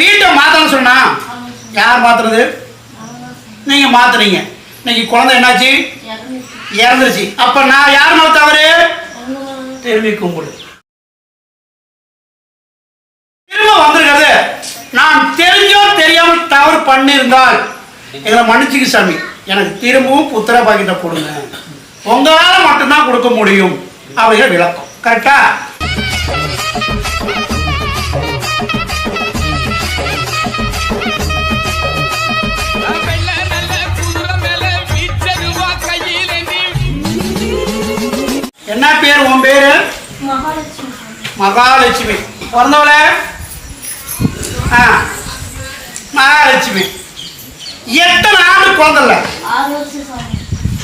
வீட்டை மாத்தணும்னு சொன்னா யார் மாத்துறது? நீங்க மாத்துறீங்க இன்னைக்கு குழந்தை என்னாச்சு? இறந்துருச்சு. அப்ப நான் யார் மேல தவறு? திரும்பி கும்பிடு. திரும்ப வந்திருக்கிறது. நான் தெரிஞ்சோ தெரியாமல் தவறு பண்ணியிருந்தால் எங்களை மன்னிச்சுக்கு சாமி. எனக்கு திரும்பவும் புத்திர பாக்கிட்ட கொடுங்க. உங்களால் மட்டும்தான் கொடுக்க முடியும். அப்படிங்கிற விளக்கம். கரெக்டா மகாலட்சுமி. பிறந்தவள? ஆ. மகாலட்சுமி. எத்தனை ஆண்டு குழந்தைல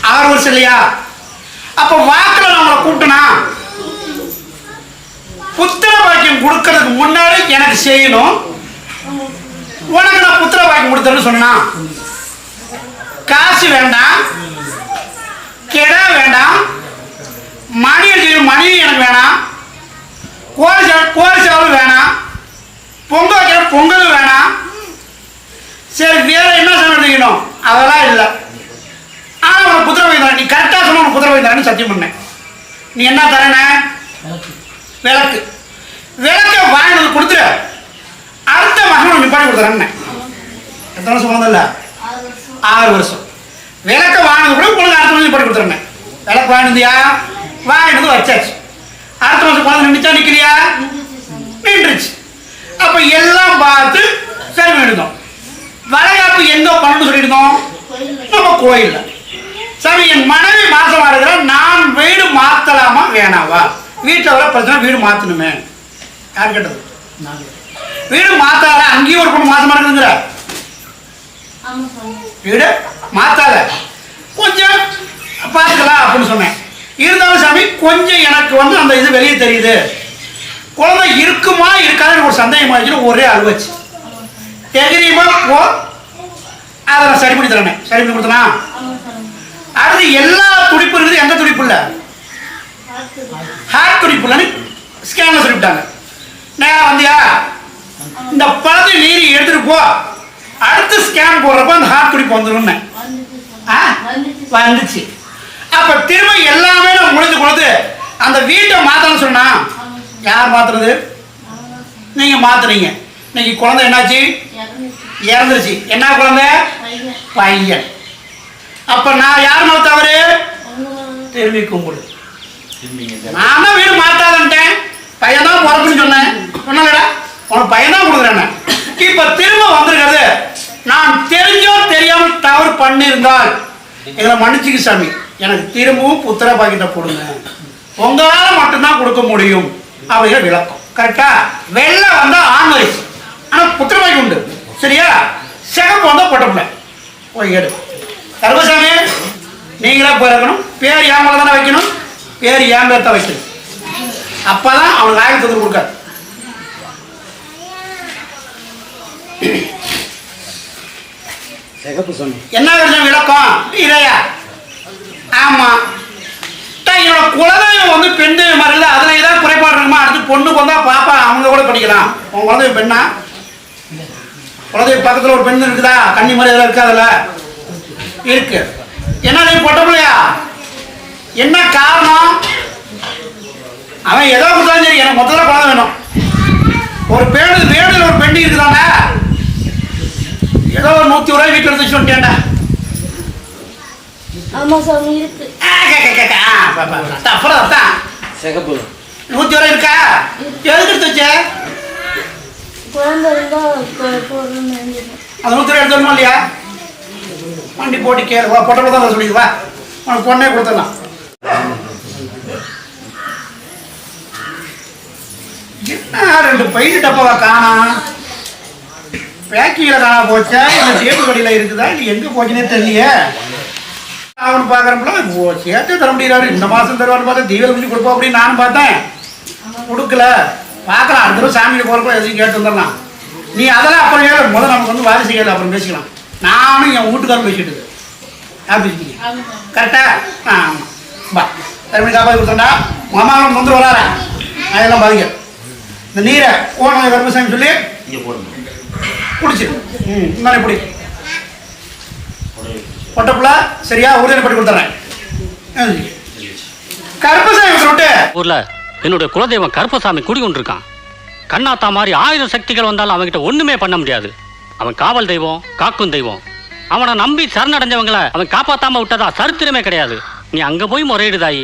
ஆறு வருஷம் இல்லையா? அப்ப வாக்குல நம்மளை கூப்பிட்டனா? புத்திர பாக்கியம் கொடுக்கறதுக்கு முன்னாடி எனக்கு செய்யணும். உனக்கு நான் புத்திர பாக்கியம் கொடுத்தேன்னு சொன்னா? காசு வேண்டாம். கிடா வேண்டாம். மணி செய்யணும் மணி எனக்கு வேணாம். கோழி சா- கோழி சாவல் வேணாம். பொங்கல் வைக்கிற பொங்கல் வேணாம். சரி வேற என்ன சமையல் அதெல்லாம் இல்லை. ஆனால் உனக்கு புத்திர வைத்தா நீ கரெக்டாக சொன்ன உனக்கு புத்திர வைத்தான்னு சத்தியம் பண்ணேன். நீ என்ன தரேன? விளக்கு. விளக்க. வாங்கினது வந்து கொடுத்துரு. அடுத்த மகன் உனக்கு நிப்பாடி கொடுத்துறேன் எத்தனை வருஷம் வந்ததில்ல ஆறு வருஷம் ஆறு வருஷம். விளக்க வாங்கினது கூட. உங்களுக்கு அடுத்த மகன் நிப்பாடி கொடுத்துறேன் விளக்கு வாங்கினதியா வாங்கிட்டு வச்சாச்சு. அடுத்த மாதம் குழந்தை நின்றுச்சா நிற்கிறியா நின்றுச்சு. அப்போ எல்லாம் பார்த்து சரி பண்ணிருந்தோம் வளைகாப்பு எங்கே பண்ணணும்னு சொல்லியிருந்தோம். நம்ம கோயில்ல. சாமி என் மனைவி மாசமா இருக்கிற நான் வீடு மாத்தலாமா வேணாவா? வீட்டில் வர பிரச்சனை வீடு மாத்தணுமே. யார் கேட்டது. வீடு மாத்தாத அங்கேயும் ஒரு பொண்ணு மாசமா இருக்குங்கிற வீடு மாத்தாத. கொஞ்சம் பார்த்துக்கலாம் அப்படின்னு சொன்னேன். இருந்தாலும் சாமி கொஞ்சம் எனக்கு வந்து அந்த இது வெளியே தெரியுது. குழந்தை இருக்குமா இருக்காதுன்னு ஒரு சந்தேகம் ஆயிடுச்சுன்னு ஒரே அழுவச்சு. தெரியுமா போ. அதை நான் சரி பண்ணி தரேன். சரி பண்ணி கொடுத்தனா? அடுத்து எல்லா துடிப்பு இருக்குது. எந்த துடிப்பு இல்லை? ஹார்ட் துடிப்பு இல்லைன்னு ஸ்கேனில் சொல்லிவிட்டாங்க. நேரா வந்தியா? இந்த பழத்தை நீரி எடுத்துட்டு போ. அடுத்து ஸ்கேன் போடுறப்ப அந்த ஹார்ட் துடிப்பு வந்துடும் வந்துச்சு. அப்ப திரும்ப எல்லாமே நான் முடிஞ்சு கொடுத்து அந்த வீட்டை மாத்தணும்னு சொன்னா யார் மாத்துறது? நீங்க மாத்துறீங்க. இன்னைக்கு குழந்தை என்னாச்சு? இறந்துருச்சு. என்ன குழந்தை? பையன். அப்ப நான் யார் மேல தவறு? திரும்பி கும்பிடு. நான் தான் வீடு மாத்தாதன்ட்டேன். பையன் தான் பிறப்புன்னு சொன்னேன். சொன்னலடா உனக்கு பையன் தான் கொடுக்குறேன் இப்ப திரும்ப வந்திருக்கிறது நான் தெரிஞ்சோ தெரியாமல் தவறு பண்ணியிருந்தால் எங்களை மன்னிச்சுக்கு சாமி. எனக்கு திரும்பவும் புத்திர பாக்கிட்ட கொடுங்க. உங்களால மட்டும்தான் கொடுக்க முடியும். அப்படிங்கிற விளக்கம். கரெக்டா வெள்ளை வந்தா ஆண் வயசு ஆனா புத்திர பாக்கி உண்டு. சரியா? சிகப்பு வந்தா பொட்டப்பிள்ளை போய் எடு கருமசாமி நீங்களே போயிருக்கணும் பேர் மேல தானே வைக்கணும். பேர் தான் வைக்கணும். அப்பதான் அவனுக்கு ஆயுள் தந்து கொடுக்காது. என்ன விளக்கம்? இதையா ஆமாம் தான் என்னோட குலதெய்வம் வந்து பெண் தெய்வம் மாதிரி இல்லை. அதில் ஏதாவது குறைபாடு இருக்குமா? அடுத்து பொண்ணுக்கு வந்தால் பாப்பா அவங்க கூட படிக்கலாம். உன் குலதெய்வம் பெண்ணா? குலதெய்வம் பக்கத்தில் ஒரு பெண் இருக்குதா? கன்னி மாதிரி எதாவது இருக்காதுல்ல இருக்கு. என்ன நீ பொட்டப்பிள்ளையா என்ன காரணம்? அவன் ஏதோ கொடுத்தாலும் சரி எனக்கு மொத்தத்தில் குழந்தை வேணும். ஒரு பேடு வேடில் ஒரு பெண்ணு இருக்குதாண்டா ஏதோ ஒரு நூற்றி ரூபாய் வீட்டில் எடுத்து வச்சு ஆமாம் சாமி இருக்கு. ஆ, கே, கே, கே, கே. ஆ, பா, பா, பா. அதான், அப்புறம் அதான். சிகப்பு. நூத்தி ஒரு இருக்கா? எதுக்கு எடுத்து வச்ச? குழந்தை அந்த நூத்தி ஒரு எடுத்து வரணுமா இல்லையா? வண்டி போட்டு கேளு. வா பொட்டை தான் சொல்லி வா. உனக்கு பொண்ணே கொடுத்துடலாம். என்ன ரெண்டு பைட்டு டப்பாவா காணா? பேக்கிங்கில் காணா போச்சா? இல்லை சேப்பு கடையில் இருக்குதா? இல்லை எங்கே போச்சுனே தெரியலையே. அவனு பார்க்குறப்பல ஓ சேர்த்தே தர முடியாது இந்த மாதம் தருவான்னு பார்த்தா தீவிர குஞ்சு கொடுப்போம் அப்படின்னு நானும் பார்த்தேன். கொடுக்கல. பார்க்கலாம் அடுத்த தடவை சாமியை போகிறப்ப எதையும் கேட்டு வந்துடலாம். நீ அதெல்லாம் அப்புறம் கேளு. முதல்ல நமக்கு வந்து வாரிசு கேளு அப்புறம் பேசிக்கலாம். நானும் என் வீட்டுக்காரன் பேசிட்டு சாமி கரெக்டா? ஆ ஆமாம் பா தருமணி காப்பாற்றி கொடுத்தா மாமாவும் வந்து வராரா? அதெல்லாம் பாதிக்க இந்த நீரை கோணம் கருமசாமி சொல்லி. இங்கே போடுங்க. பிடிச்சி ம் இந்தானே பிடி பொட்டப்புல சரியா உறுதியை கொடுத்துறேன். கருப்பசாமி சொல்லிட்டு ஊர்ல என்னுடைய குலதெய்வம் கருப்பசாமி குடி கொண்டிருக்கான். கண்ணாத்தா மாதிரி ஆயுத சக்திகள் வந்தாலும் அவன்கிட்ட ஒண்ணுமே பண்ண முடியாது. அவன் காவல் தெய்வம் காக்கும் தெய்வம். அவனை நம்பி சரணடைஞ்சவங்களை அவன் காப்பாத்தாம விட்டதா? சரித்திரமே கிடையாது. நீ அங்க போய் முறையிடுதாயி